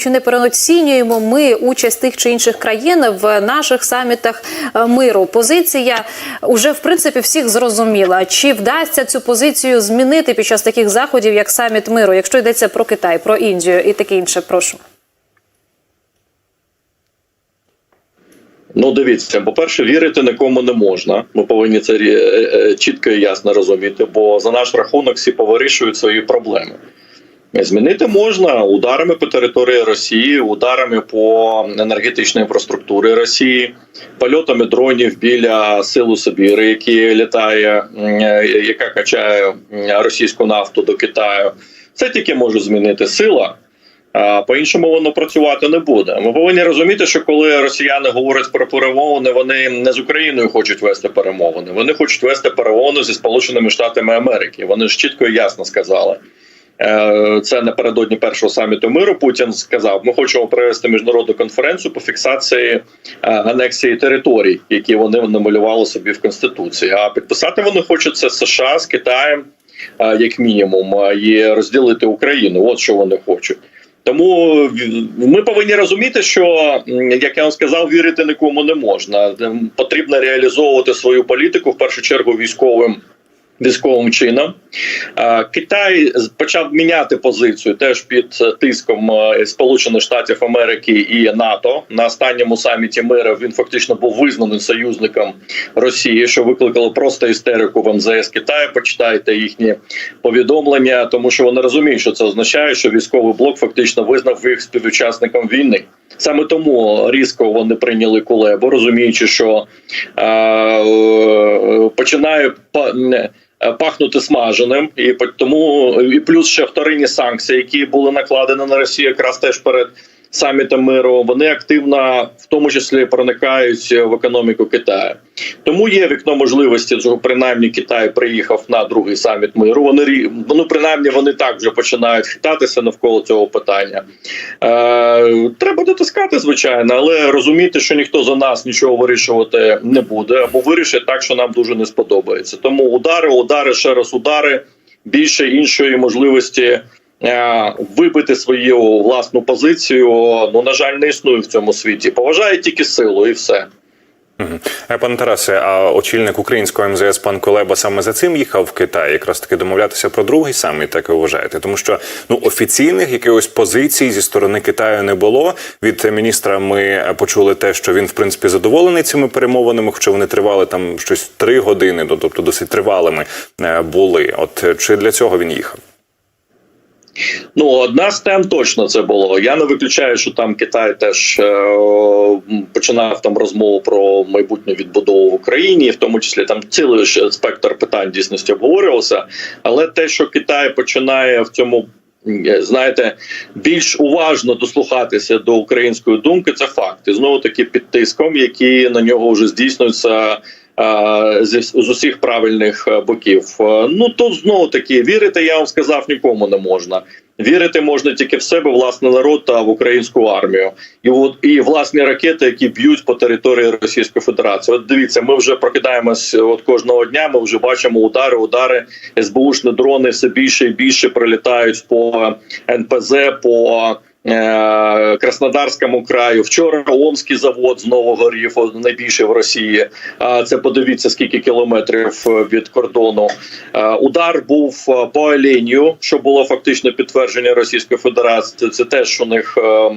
Чи не переоцінюємо ми участь тих чи інших країн в наших самітах е, миру? Позиція вже в принципі всіх зрозуміла. Чи вдасться цю позицію змінити під час таких заходів, як саміт миру, якщо йдеться про Китай, про Індію і таке інше? Прошу. Ну, дивіться, по-перше, вірити нікому не можна. Ми повинні це е, е, чітко і ясно розуміти, бо за наш рахунок всі повирішують свої проблеми. Змінити можна ударами по території Росії, ударами по енергетичній інфраструктурі Росії, польотами дронів біля силу Сибіри, які літає, е, яка качає російську нафту до Китаю. Це тільки може змінити сила. А по-іншому воно працювати не буде. Ми повинні розуміти, що коли росіяни говорять про перемовини, вони не з Україною хочуть вести перемовини. Вони хочуть вести перемовини зі Сполученими Штатами Америки. Вони ж чітко і ясно сказали. Е, Це напередодні першого саміту миру. Путін сказав: ми хочемо провести міжнародну конференцію по фіксації е, анексії територій, які вони намалювали собі в конституції. А підписати вони хочуть це США з Китаєм, е, як мінімум, і розділити Україну. От що вони хочуть. Тому ми повинні розуміти, що як я вам сказав, вірити нікому не можна. Потрібно реалізовувати свою політику в першу чергу військовим. Військовим чином Китай почав міняти позицію теж під е, тиском е, Сполучених Штатів Америки і НАТО на останньому саміті миру. Він фактично був визнаний союзником Росії, що викликало просто істерику в МЗС Китаю. Почитайте їхні повідомлення, тому що вони розуміють, що це означає, що військовий блок фактично визнав їх співучасником війни. Саме тому різко вони прийняли кулебу, розуміючи, що е, е, починає пахнути смаженим, і тому і плюс ще вторинні санкції, які були накладені на Росію, якраз теж перед самітом миру. Вони активно, в тому числі, проникають в економіку Китаю. Тому є вікно можливості, принаймні Китай приїхав на другий саміт миру. Вони ну принаймні вони так вже починають хитатися навколо цього питання. Е, треба дотискати, звичайно, але розуміти, що ніхто за нас нічого вирішувати не буде, або вирішить так, що нам дуже не сподобається. Тому удари, удари, ще раз удари, більше іншої можливості. е, Вибити свою власну позицію, ну на жаль, не існує в цьому світі. Поважає тільки силу, і все. Е, Пане Тарасе, а очільник українського МЗС пан Колеба саме за цим їхав в Китай, якраз таки домовлятися про другий саміт, так і вважаєте? Тому що ну офіційних якихось позицій зі сторони Китаю не було. Від міністра ми е, почули те, що він в принципі задоволений цими перемовинами, хоча вони тривали там щось три години, ну, тобто досить тривалими е, були. От чи для цього він їхав? Ну, одна з тем точно це було. Я не виключаю, що там Китай теж е, починав там розмову про майбутню відбудову в Україні, в тому числі там цілий спектр питань дійсності обговорювався. Але те, що Китай починає в цьому. Знаєте, більш уважно дослухатися до української думки, це факт. І знову таки під тиском, які на нього вже здійснюються е, з усіх правильних е, боків. Е, Ну тут знову таки вірити, я вам сказав, нікому не можна. Вірити можна тільки в себе, власний народ та в українську армію, і от і власні ракети, які б'ють по території Російської Федерації. От дивіться, ми вже прокидаємось от кожного дня. Ми вже бачимо удари, удари СБУшні дрони все більше і більше прилітають по НПЗ, по е, Краснодарському краю. Вчора Омський завод знову горів, от найбільший в Росії. Це подивіться, скільки кілометрів е, від кордону. Е, Удар був е, по Оленію, що було фактично підтвердження Російської Федерації. Це теж у них е,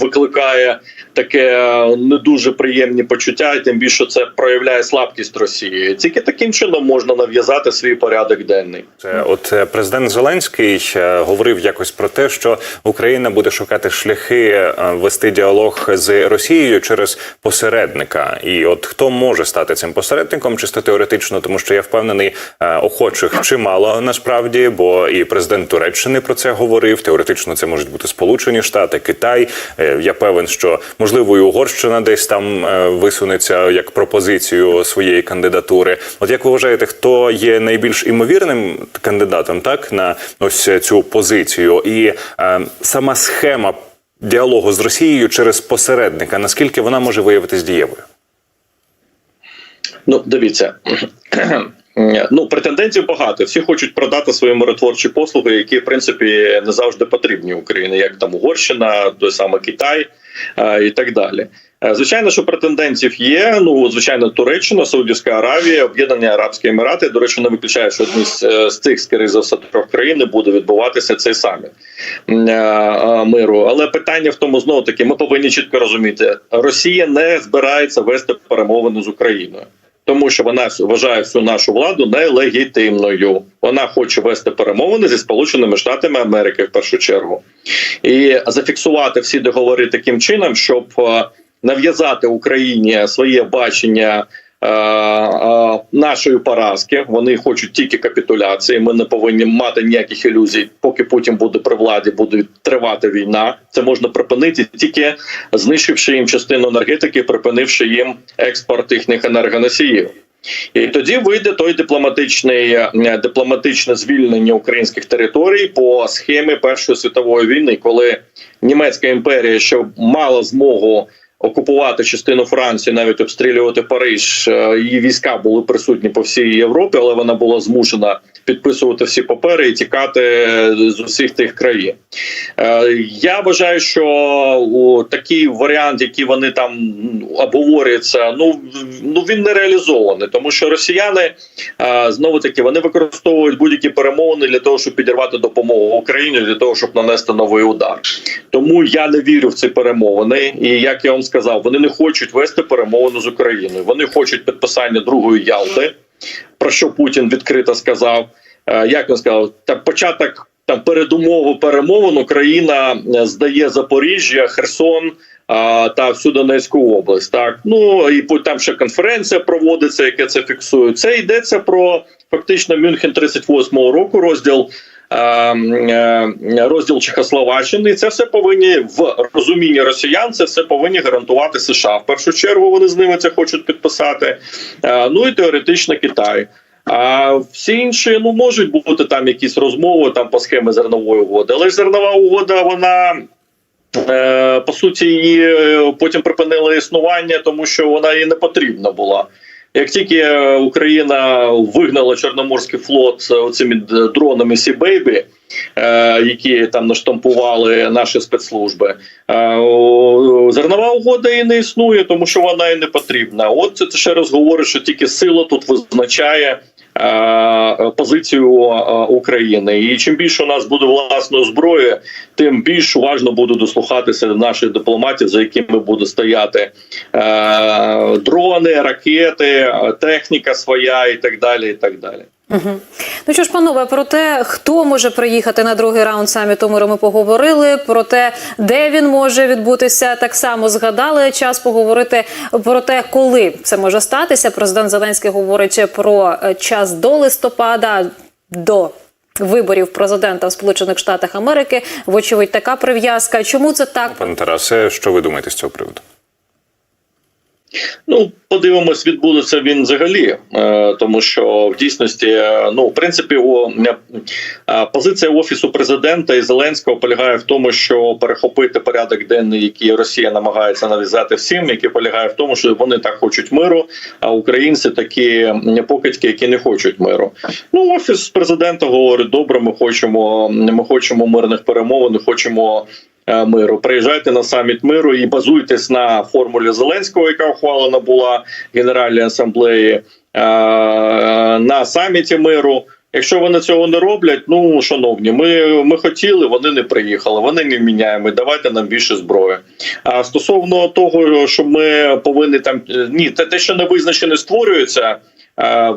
викликає таке е, не дуже приємні почуття, і тим більше це проявляє слабкість Росії. Тільки таким чином можна нав'язати свій порядок денний. От е, президент Зеленський е, говорив якось про те, що Україна буде шукати шляхи е, вести діалог з Росією через посередника. І от хто може стати цим посередником, чисто теоретично, тому що я впевнений, е, охочих чимало насправді, бо і президент Туреччини про це говорив. Теоретично це можуть бути Сполучені Штати, Китай. Е, Я певен, що можливо і Угорщина десь там висунеться як пропозицію своєї кандидатури. От як ви вважаєте, хто є найбільш імовірним кандидатом, так на ось цю позицію, і е, сама схема діалогу з Росією через посередника, наскільки вона може виявитись дієвою? Ну, дивіться, ну претендентів багато. Всі хочуть продати свої миротворчі послуги, які в принципі не завжди потрібні Україні, як там Угорщина, той саме Китай е, і так далі. Е, Звичайно, що претендентів є. Ну звичайно, Туреччина, Саудівська Аравія, Об'єднані Арабські Емірати. До речі, не виключаю, що одні з, е, цих скоріше за все трьох країн буде відбуватися цей саміт е, миру. Але питання в тому знову таки: ми повинні чітко розуміти, Росія не збирається вести перемовини з Україною. Тому що вона вважає всю нашу владу нелегітимною. Вона хоче вести перемовини зі Сполученими Штатами Америки в першу чергу і зафіксувати всі договори таким чином, щоб нав'язати Україні своє бачення. е, е, Нашої поразки вони хочуть тільки капітуляції. Ми не повинні мати ніяких ілюзій, поки Путін буде при владі, буде тривати війна. Це можна припинити тільки знищивши їм частину енергетики, припинивши їм експорт їхніх енергоносіїв. І тоді вийде той дипломатичний е, дипломатичне звільнення українських територій по схемі Першої світової війни, коли німецька імперія, що мала змогу окупувати частину Франції, навіть обстрілювати Париж, е, її війська були присутні по всій Європі, але вона була змушена підписувати всі папери і тікати з усіх тих країн. Е, Я вважаю, що такий варіант, який вони там обговорюються, ну ну він не реалізований, тому що росіяни е, знову таки вони використовують будь-які перемовини для того, щоб підірвати допомогу Україні, для того, щоб нанести новий удар. Тому я не вірю в ці перемовини. І як я вам сказав, вони не хочуть вести перемовини з Україною. Вони хочуть підписання другої Ялти, про що Путін відкрито сказав. Е, Як він сказав, та початок там передумову перемовин Україна е, здає Запоріжжя, Херсон. Та всю Донецьку область, так ну і там ще конференція проводиться, яке це фіксує. Це йдеться про фактично Мюнхен 38-го року, розділ розділ Чехословаччини. І це все повинні в розумінні росіян. Це все повинні гарантувати США. В першу чергу вони з ними це хочуть підписати. Е, Ну і теоретично Китай. А всі інші ну можуть бути там якісь розмови там по схемі зернової угоди, але ж зернова угода вона. е, По суті, її е, потім припинила існування, тому що вона їй не потрібна була. Як тільки е, Україна вигнала Чорноморський флот з цими дронами Сі Бейбі, е, які там наштампували наші спецслужби, е, зернова угода і не існує, тому що вона і не потрібна. От це ще раз говорить, що тільки сила тут визначає. Е, Позицію е, України, і чим більше у нас буде власної зброї, тим більш уважно буду дослухатися до наших дипломатів, за якими буде стояти е, дрони, ракети, техніка своя і так далі. І так далі. Ну що ж, панове, про те, хто може приїхати на другий раунд саміту миру, ми поговорили. Про те, де він може відбутися, так само згадали. Час поговорити про те, коли це може статися. Президент Зеленський говорить про е, час до листопада, до виборів президента в Сполучених Штатах Америки. Вочевидь, така прив'язка. Чому це так? Пане Тарасе, що ви думаєте з цього приводу? Ну, подивимось, відбудеться він взагалі, е, тому що в дійсності, е, ну в принципі, о, е, позиція офісу президента і Зеленського полягає в тому, що перехопити порядок денний, який Росія намагається нав'язати всім, який полягає в тому, що вони так хочуть миру, а українці такі покидьки, які не хочуть миру. Ну, офіс президента говорить: добре, ми хочемо, ми хочемо мирних перемовин, хочемо миру. Приїжджайте на саміт миру і базуйтесь на формулі Зеленського, яка ухвалена була Генеральній асамблеї е, на саміті миру. Якщо вони цього не роблять, ну шановні, ми, ми хотіли, вони не приїхали, вони не міняємо. Давайте нам більше зброї. А стосовно того, що ми повинні там е, ні, те, те, що не визначено, створюється е,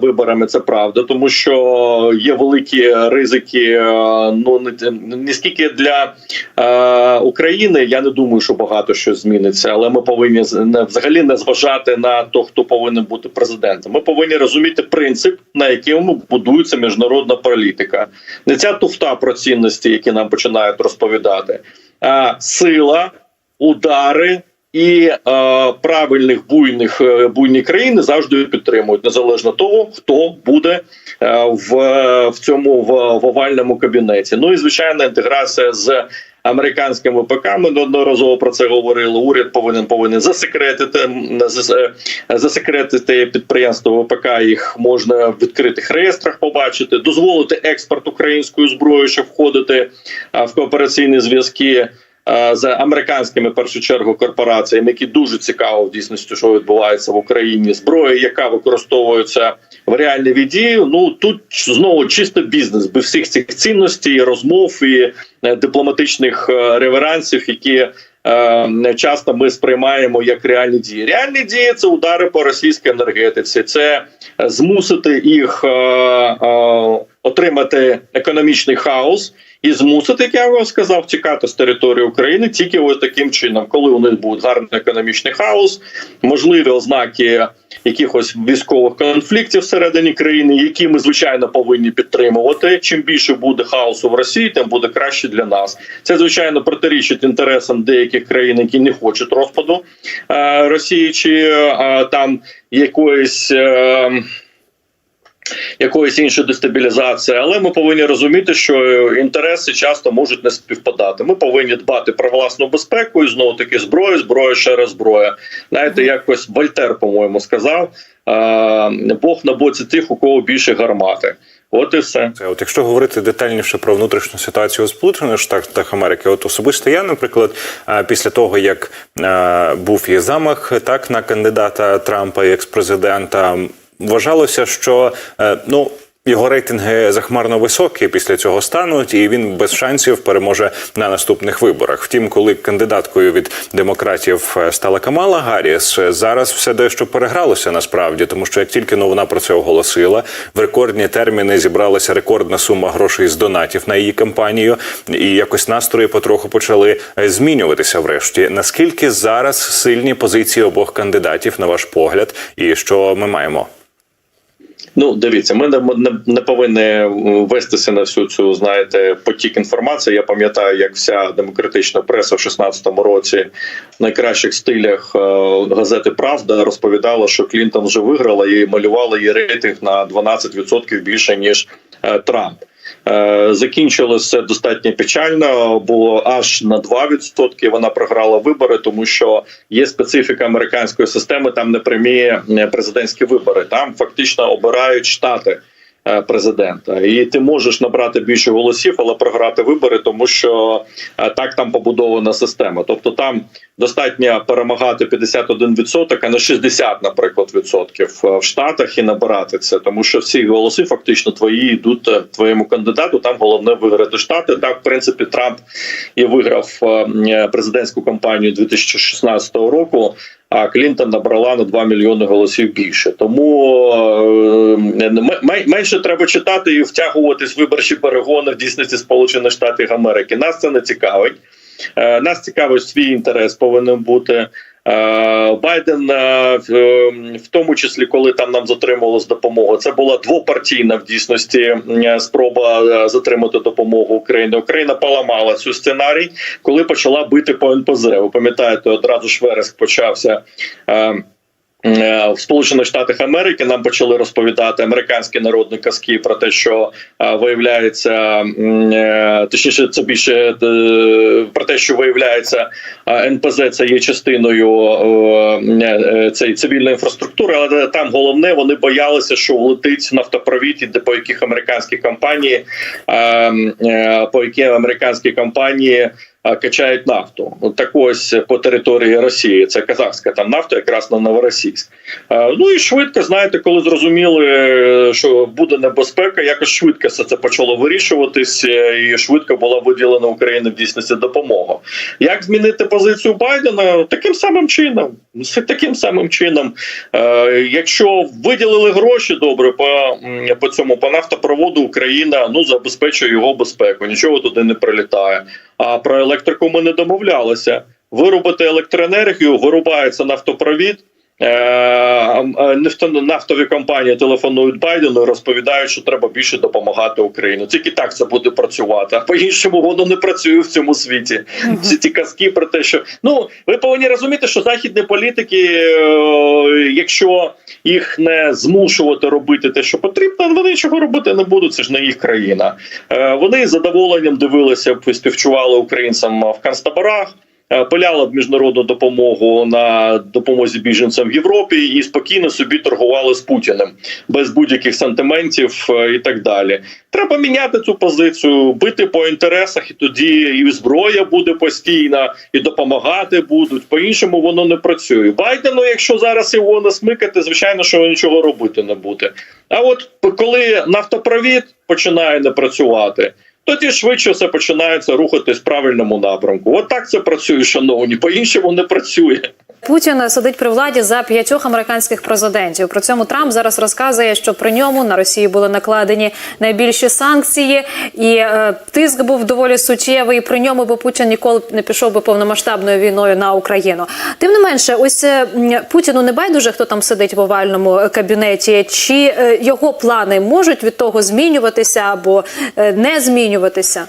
виборами, це правда, тому що є великі ризики. е, Ну не, скільки для е, України, я не думаю, що багато що зміниться, але ми повинні взагалі не зважати на то, хто повинен бути президентом. Ми повинні розуміти принцип, на якому будується міжнародна політика, не ця туфта про цінності, які нам починають розповідати, а сила, удари. І е, правильних буйних е, буйні країни завжди підтримують незалежно того, хто буде е, в, в цьому в, в овальному кабінеті. Ну і звичайно, інтеграція з американським ВПК. Ми неодноразово про це говорили. Уряд повинен повинен засекретити е, засекретити підприємство ВПК. Їх можна в відкритих реєстрах побачити, дозволити експорт української зброї, щоб входити в коопераційні зв'язки. Е, З американськими першу чергу корпораціями, які дуже цікаво в дійсності, що відбувається в Україні, зброя, яка використовується в реальній віді. Ну тут знову чисто бізнес, без всіх цих цінностей, розмов і е, дипломатичних е, реверансів, які е, часто ми сприймаємо як реальні дії. Реальні дії це удари по російській енергетиці, це змусити їх е, е, отримати економічний хаос. І змусити, як я вам сказав, тікати з території України тільки ось таким чином, коли у них буде гарний економічний хаос, можливі ознаки якихось військових конфліктів всередині країни, які ми звичайно повинні підтримувати. Чим більше буде хаосу в Росії, тим буде краще для нас. Це звичайно протирічить інтересам деяких країн, які не хочуть розпаду е, Росії чи е, там якоїсь. Якоїсь іншої дестабілізації, але ми повинні розуміти, що інтереси часто можуть не співпадати. Ми повинні дбати про власну безпеку і знову таки зброю, зброя ще раз зброя. Знаєте, якось Вольтер, по-моєму, сказав: Бог на боці тих, у кого більше гармати. От і все. Це от якщо говорити детальніше про внутрішню ситуацію у Сполучених Штатах Америки, от особисто я, наприклад, е, після того як е, був і замах так на кандидата Трампа, і експрезидента, вважалося, що е, ну. Його рейтинги захмарно високі після цього стануть, і він без шансів переможе на наступних виборах. Втім, коли кандидаткою від демократів е, стала Камала Гарріс, е, зараз все дещо перегралося насправді, тому що як тільки ну, вона про це оголосила, в рекордні терміни зібралася рекордна сума грошей з донатів на її кампанію, і якось настрої потроху почали змінюватися. Врешті наскільки зараз сильні позиції обох кандидатів, на ваш погляд, і що ми маємо? Ну, дивіться, ми не, не, повинні вестися на всю цю знаєте потік інформації. Я пам'ятаю, як вся демократична преса в 16-му році в найкращих стилях е, газети Правда розповідала, що Клінтон вже виграла і малювала її рейтинг на 12% більше ніж е, Трамп. Е, Закінчилося достатньо печально. Було аж на 2%. Вона програла вибори, тому що є специфіка американської системи. Там не прямі е, президентські вибори. Там фактично обирають штати. Е, Президента, і ти можеш набрати більше голосів, але програти вибори, тому що е, так там побудована система. Тобто там достатньо перемагати 51%, а не 60%, наприклад, відсотків е, в Штатах і набирати це, тому що всі голоси фактично твої йдуть твоєму кандидату. Там головне виграти штати. Так, в принципі, Трамп і виграв президентську кампанію 2016 року. А Клінтон набрала на 2 мільйони голосів більше. Тому е, менше треба читати і втягуватись в виборчі перегони в дійсності Сполучених Штатів Америки. Нас це не цікавить. Е, Нас цікавить свій інтерес повинен бути. Е, Байден, е, в тому числі, коли там нам затримувалась допомога, це була двопартійна в дійсності спроба е, затримати допомогу Україні. Україна поламала цю сценарій, коли почала бити по НПЗ. Ви пам'ятаєте, одразу ж вереск почався. Е, В Сполучених Штатах Америки нам почали розповідати американські народні казки про те, що е, виявляється е, точніше, це більше про те, що виявляється НПЗ це є частиною цієї цивільної інфраструктури, але там головне вони боялися, що влетить нафтопровід, і де по яких американські компанії по які американські компанії. Качають нафту, так ось по території Росії. Це казахська там нафта, якраз на Новоросійськ. Е, Ну і швидко, знаєте, коли зрозуміли, е, що буде небезпека, якось швидко все це почало вирішуватись, е, і швидко була виділена Україні в дійсності допомога. Як змінити позицію Байдена? Таким самим чином. Таким самим чином, Е, якщо виділили гроші добре по, по цьому по нафтопроводу, Україна ну забезпечує його безпеку, нічого туди не прилітає. А про електрику ми не домовлялися. Виробити електроенергію, вирубається нафтопровід. Е, нафтові компанії телефонують Байдену і розповідають, що треба більше допомагати Україні. Тільки так це буде працювати. А по-іншому воно не працює в цьому світі. Всі ті казки про те, що ну ви повинні розуміти, що західні політики, е, якщо їх не змушувати робити те, що потрібно, вони нічого робити не будуть. Це ж не їх країна. Е, Вони з задоволенням дивилися співчували українцям в концтаборах. Е, Пиляли б міжнародну допомогу на допомозі біженцям в Європі і спокійно собі торгували з Путіним без будь-яких сантиментів е, і так далі. Треба міняти цю позицію, бити по інтересах, і тоді і зброя буде постійна, і допомагати будуть. По іншому воно не працює. Байдену, якщо зараз його не смикати, звичайно, що нічого робити не буде. А от коли нафтопровід починає не працювати. Тоді швидше все починається рухатись в правильному напрямку. От так це працює, шановні. По іншому не працює. Путін сидить при владі за п'ятьох американських президентів. При цьому Трамп зараз розказує, що при ньому на Росії були накладені найбільші санкції, і е, тиск був доволі суттєвий. При ньому би Путін ніколи не пішов би повномасштабною війною на Україну. Тим не менше, ось е, Путіну не байдуже, хто там сидить в овальному е, кабінеті, чи е, його плани можуть від того змінюватися або е, не змінюватися.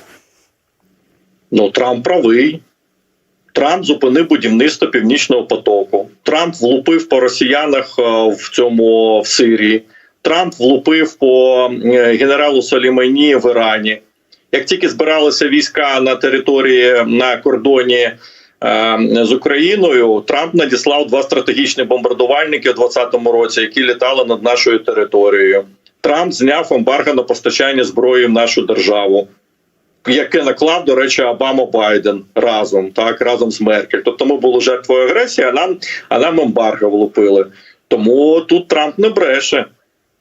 Ну, Трамп правий. Трамп зупинив будівництво північного потоку. Трамп влупив по росіянах е, в цьому в Сирії. Трамп влупив по е, генералу Солімані в Ірані. Як тільки збиралися війська на території на кордоні е, з Україною, Трамп надіслав два стратегічні бомбардувальники у 2020 році, які літали над нашою територією. Трамп зняв ембарго на постачання зброї в нашу державу яке наклав, до речі, Обама Байден разом, так разом з Меркель. Тобто ми були жертвою агресії, а нам а нам ембарго влупили. Тому тут Трамп не бреше.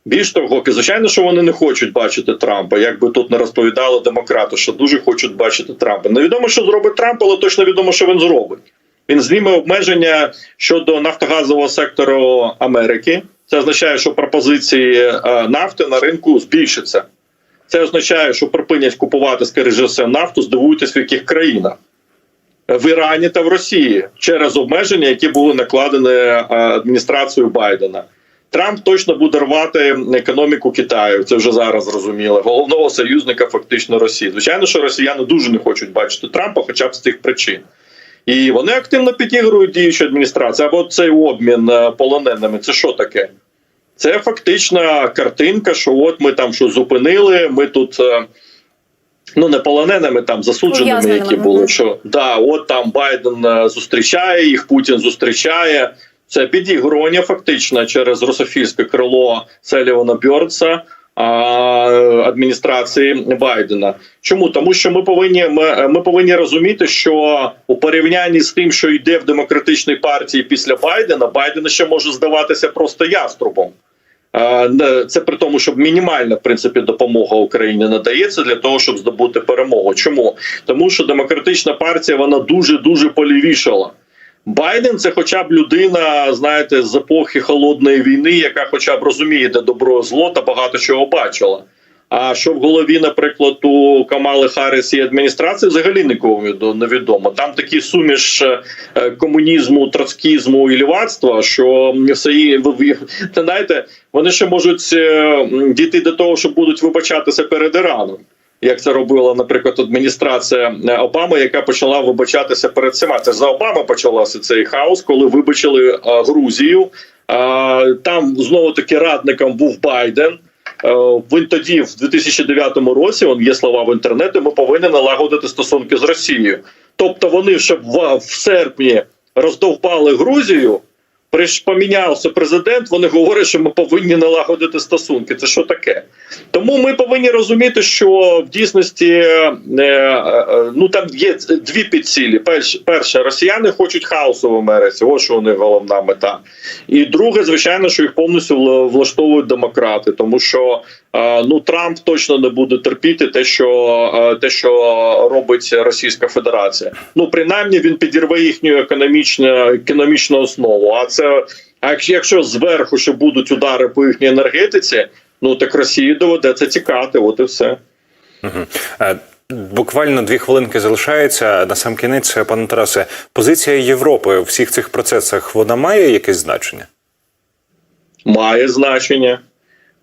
Більш того, звичайно, що вони не хочуть бачити Трампа. Як би тут не розповідали демократи, що дуже хочуть бачити Трампа. Невідомо, що зробить Трамп, але точно відомо, що він зробить. Він зніме обмеження щодо нафтогазового сектору Америки. Це означає, що пропозиції е, нафти на ринку збільшаться. Це означає, що припинять купувати скоріше все нафту, здивуйтесь в яких країнах в Ірані та в Росії через обмеження, які були накладені е, адміністрацією Байдена. Трамп точно буде рвати економіку Китаю. Це вже зараз зрозуміло. Головного союзника фактично Росії. Звичайно, що росіяни дуже не хочуть бачити Трампа, хоча б з тих причин. І вони активно підігрують діючу адміністрацію. Або цей обмін е, полоненими. Це що таке? Це фактична картинка, що от ми там що зупинили, ми тут. е, Ну, не полоненими там засудженими, які були. Що да, от там Байден е, зустрічає їх, Путін зустрічає. Це підігрування фактично через русофільське крило Селівана Бьордса адміністрації Байдена. Чому тому, що ми повинні ми, ми повинні розуміти, що у порівнянні з тим, що йде в демократичній партії після Байдена, Байден ще може здаватися просто яструбом. Це при тому, щоб мінімальна в принципі допомога Україні надається для того, щоб здобути перемогу. Чому тому, що демократична партія вона дуже дуже полівішала. Байден це, хоча б людина, знаєте, з епохи холодної війни, яка, хоча б розуміє, де добро зло та багато чого бачила. А що в голові, наприклад, у Камали Харріс і адміністрації взагалі нікому відо- не відомо. Там такий суміш е, комунізму, троцкізму і лівацтва, що все знаєте, вони ще можуть е, дійти до того, що будуть вибачатися перед Іраном. Як це робила, наприклад, адміністрація е, Обами, яка почала вибачатися перед всіма. Це за Обами почався цей хаос, коли вибачили Грузію. Там знову таки радником був Байден. Е, Він тоді, в 2009 році, он є слова в інтернеті. Ми повинні налагодити стосунки з Росією. Тобто, вони ще в, серпні роздовбали Грузію. Помінявся президент. Вони говорять, що ми повинні налагодити стосунки. Це що таке? Тому ми повинні розуміти, що в дійсності е, е, ну там є дві підцілі. Перш, перше, росіяни хочуть хаосу в Америці. Ось що у них головна мета. І друге, звичайно, що їх повністю вла- влаштовують демократи, тому що ну Трамп точно не буде терпіти те, що е, те, що робить Російська Федерація. Ну принаймні він підірве їхню економічну економічну основу. А це а якщо- зверху ще будуть удари по їхній енергетиці, ну так Росії доведеться тікати. От і все. Е, Буквально дві хвилинки залишається. На сам кінець, пане Тарасе, позиція Європи у всіх цих процесах вона має якесь значення? Має значення.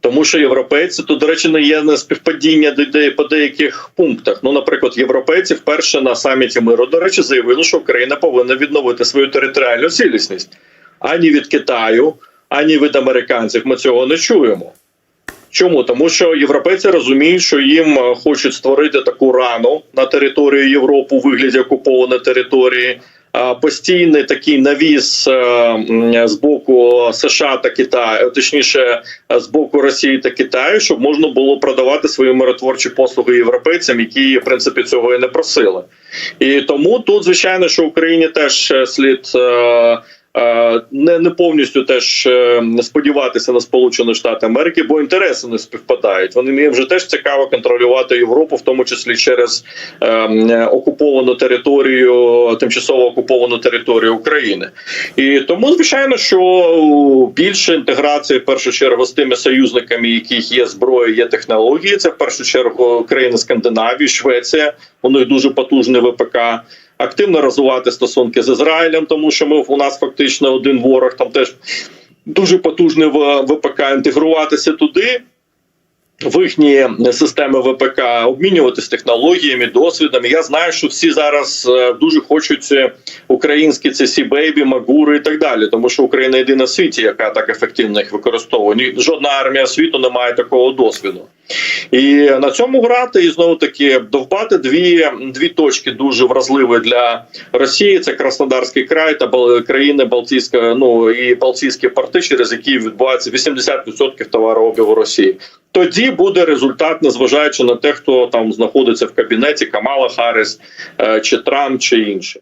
Тому що європейці тут, до речі, не є не співпадіння по деяких пунктах. Ну, наприклад, європейці вперше на саміті миру, до речі, заявили, що Україна повинна відновити свою територіальну цілісність. Ані від Китаю, ані від американців ми цього не чуємо. Чому? Тому що європейці розуміють, що їм е, хочуть створити таку рану на території Європи у вигляді окупованої території. Постійний такий навіс е, з боку США та Китаю, точніше, е, з боку Росії та Китаю, щоб можна було продавати свої миротворчі послуги європейцям, які в принципі цього і не просили. І тому тут, звичайно, що Україні теж е, слід. Е, Не, не повністю теж е, сподіватися на Сполучені Штати Америки, бо інтереси не співпадають. Вони їм вже теж цікаво контролювати Європу, в тому числі через е, окуповану територію, тимчасово окуповану територію України. І тому, звичайно, що більше інтеграції в першу чергу з тими союзниками, яких є зброя, є технології. Це в першу чергу країни Скандинавії, Швеція. У них дуже потужний ВПК. Активно розвивати стосунки з Ізраїлем, тому що ми у нас фактично один ворог, там теж дуже потужний В- ВПК. Інтегруватися туди в їхні системи ВПК, обмінюватись технологіями, досвідом. Я знаю, що всі зараз е, дуже хочуть е, українські ці сі-бейбі, магури і так далі, тому що Україна єдина в світі, яка так ефективно їх використовує. Жодна армія світу не має такого досвіду. І на цьому грати і знову таки довбати дві, дві точки дуже вразливі для Росії. Це Краснодарський край та країни Балтійська, ну і Балтійські порти, через які відбувається 80% товарообігу Росії. Тоді буде результат, незважаючи на те, хто там знаходиться в кабінеті Камала Харріс, е, чи Трамп, чи інші.